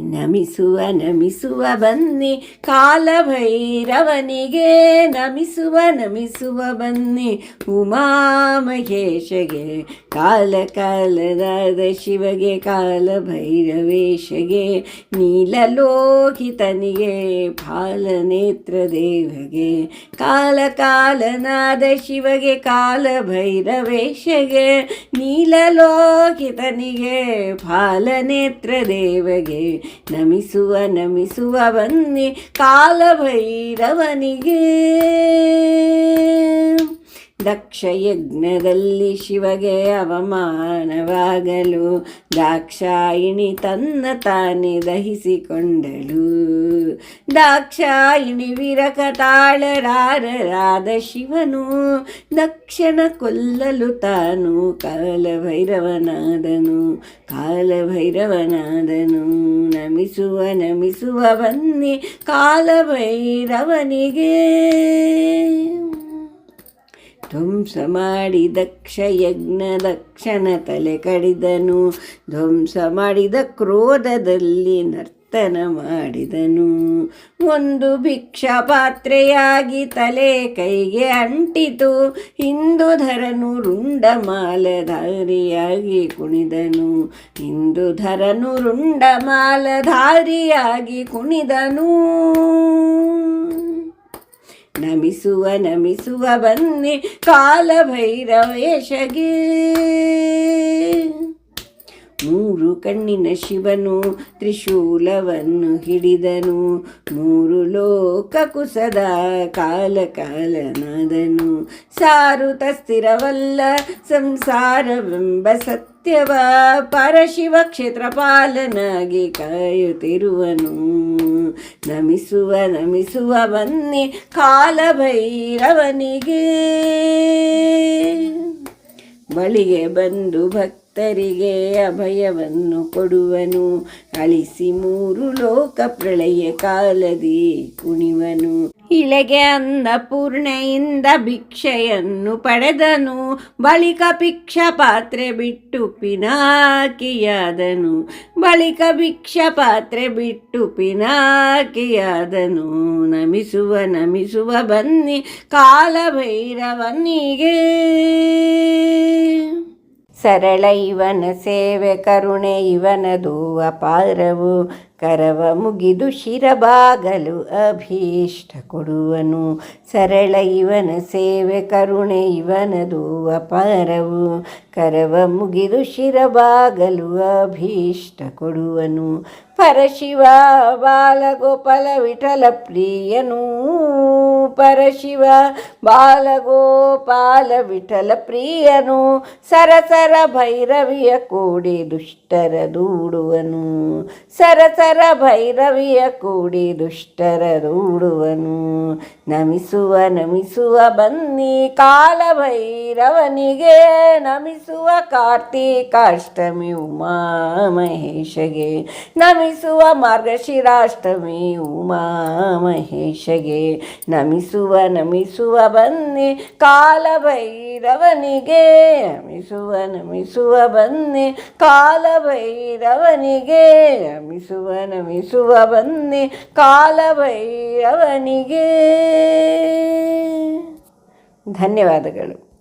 ನಮಿಸುವ ನಮಿಸುವ ಬನ್ನಿ ಕಾಲಭೈರವನಿಗೆ. ನಮಿಸುವ ನಮಿಸುವ ಬನ್ನಿ ಉಮಾ ಮಹೇಶಗೆ ಕಾಲ ಕಾಲದಾದ ಶಿವಗೆ, ಕಾಲಭೈರವೇಶಗೆ. ನೀಲಲೋಹಿತನಿಗೆ ಫಾಲನೇತ್ರ ದೇವಗೆ. ಕಾಲ ಕಾಲನಾದ ಶಿವಗೆ, ಕಾಲಭೈರವೇಶಗೆ. ನೀಲಲೋಹಿತನಿಗೆ ಫಾಲನೇತ್ರ ದೇವಗೆ. ನಮಿಸುವ ನಮಿಸುವ ಬನ್ನಿ ಕಾಲಭೈರವನಿಗೆ. ದಕ್ಷಯಜ್ಞದಲ್ಲಿ ಶಿವಗೆ ಅವಮಾನವಾಗಲು ದಾಕ್ಷಾಯಿಣಿ ತನ್ನ ತಾನೇ ದಹಿಸಿಕೊಂಡಳು. ದಾಕ್ಷಾಯಿಣಿ ವಿರಕತಾಳರಾರರಾದ ಶಿವನು ದಕ್ಷಣ ಕೊಲ್ಲಲು ತಾನು ಕಾಲಭೈರವನಾದನು ಕಾಲಭೈರವನಾದನು. ನಮಿಸುವ ನಮಿಸುವ ಬನ್ನಿ ಕಾಲಭೈರವನಿಗೆ. ಧ್ವಂಸ ಮಾಡಿ ದಕ್ಷ ಯಜ್ಞ ದಕ್ಷನ ತಲೆ ಕಡಿದನು. ಧ್ವಂಸ ಮಾಡಿದ ಕ್ರೋಧದಲ್ಲಿ ನರ್ತನ ಮಾಡಿದನು. ಒಂದು ಭಿಕ್ಷಾ ಪಾತ್ರೆಯಾಗಿ ತಲೆ ಕೈಗೆ ಅಂಟಿತು. ಹಿಂದುಧರನು ರುಂಡಮಾಲಧಾರಿಯಾಗಿ ಕುಣಿದನು. ಹಿಂದುಧರನು ರುಂಡಮಾಲಧಾರಿಯಾಗಿ ಕುಣಿದನು. ನಮಿಸುವ ನಮಿಸುವ ಬನ್ನಿ ಕಾಲಭೈರವೇಶಗೆ. ಮೂರು ಕಣ್ಣಿನ ಶಿವನು ತ್ರಿಶೂಲವನ್ನು ಹಿಡಿದನು. ಮೂರು ಲೋಕ ಕುಸದ ಕಾಲ ಕಾಲನಾದನು. ಸಾರು ಸ್ಥಿರವಲ್ಲ ಸಂಸಾರವೆಂಬ ಸತ್ಯವ. ಪರಶಿವ ಕ್ಷೇತ್ರಪಾಲನಾಗಿ ಕಾಯುತ್ತಿರುವನು. ನಮಿಸುವ ನಮಿಸುವ ಬನ್ನಿ ಕಾಲಭೈರವನಿಗೆ. ಬಳಿಗೆ ಬಂದು ಭಕ್ತರಿಗೆ ಅಭಯವನ್ನು ಕೊಡುವನು. ಅಳಿಸಿ ಮೂರು ಲೋಕ ಪ್ರಳಯ ಕಾಲದಿ ಕುಣಿವನು. ಇಳೆಗೆ ಅನ್ನಪೂರ್ಣೆಯಿಂದ ಭಿಕ್ಷೆಯನ್ನು ಪಡೆದನು. ಬಳಿಕ ಭಿಕ್ಷ ಪಾತ್ರೆ ಬಿಟ್ಟು ಪಿನಾಕಿಯಾದನು. ಬಳಿಕ ಭಿಕ್ಷ ಪಾತ್ರೆ ಬಿಟ್ಟು ಪಿನಾಕಿಯಾದನು. ನಮಿಸುವ ನಮಿಸುವ ಬನ್ನಿ, ಕಾಲಭೈರವನಿಗೆ. ಸರಳ ಇವನ ಸೇವೆ ಕರುಣೆ ಇವನದು ಅಪಾರವು ಕರವ ಮುಗಿದು ಶಿರಬಾಗಲು ಅಭೀಷ್ಟ ಕೊಡುವನು. ಸರಳ ಇವನ ಸೇವೆ, ಕರುಣೆ ಇವನದು ಅಪಾರವು ಕರವ ಮುಗಿದು ಶಿರಬಾಗಲು ಅಭೀಷ್ಟ ಕೊಡುವನು. ಪರಶಿವ ಬಾಲಗೋಪಾಲ ವಿಠಲ ಪ್ರಿಯನು. ಪರಶಿವ ಬಾಲಗೋಪಾಲ ವಿಠಲ ಪ್ರಿಯನು. ಸರಸರ ಭೈರವಿಯ ಕೋಡಿ ದುಷ್ಟರ ದೂಡುವನು. ಸರಸರ ಭೈರವಿಯ ಕೂಡಿ ದುಷ್ಟರ ರೂಡುವನು. ನಮಿಸುವ ನಮಿಸುವ ಬನ್ನಿ ಕಾಲ ಭೈರವನಿಗೆ. ನಮಿಸುವ ಕಾರ್ತೀಕಾಷ್ಟಮಿ ಉಮಾ ಮಹೇಶಗೆ. ನಮಿಸುವ ಮಾರ್ಗಶಿರಾಷ್ಟಮಿ ಉಮಾ ಮಹೇಶಗೆ. ನಮಿಸುವ ನಮಿಸುವ ಬನ್ನಿ ಕಾಲ ಭೈರವನಿಗೆ. ನಮಿಸುವ ನಮಿಸುವ ಬನ್ನಿ ಕಾಲ ಭೈರವನಿಗೆ. ನಮಿಸುವ ನಮಿಸುವ ಬನ್ನಿ ಕಾಲಭೈರವನಿಗೆ. ಧನ್ಯವಾದಗಳು.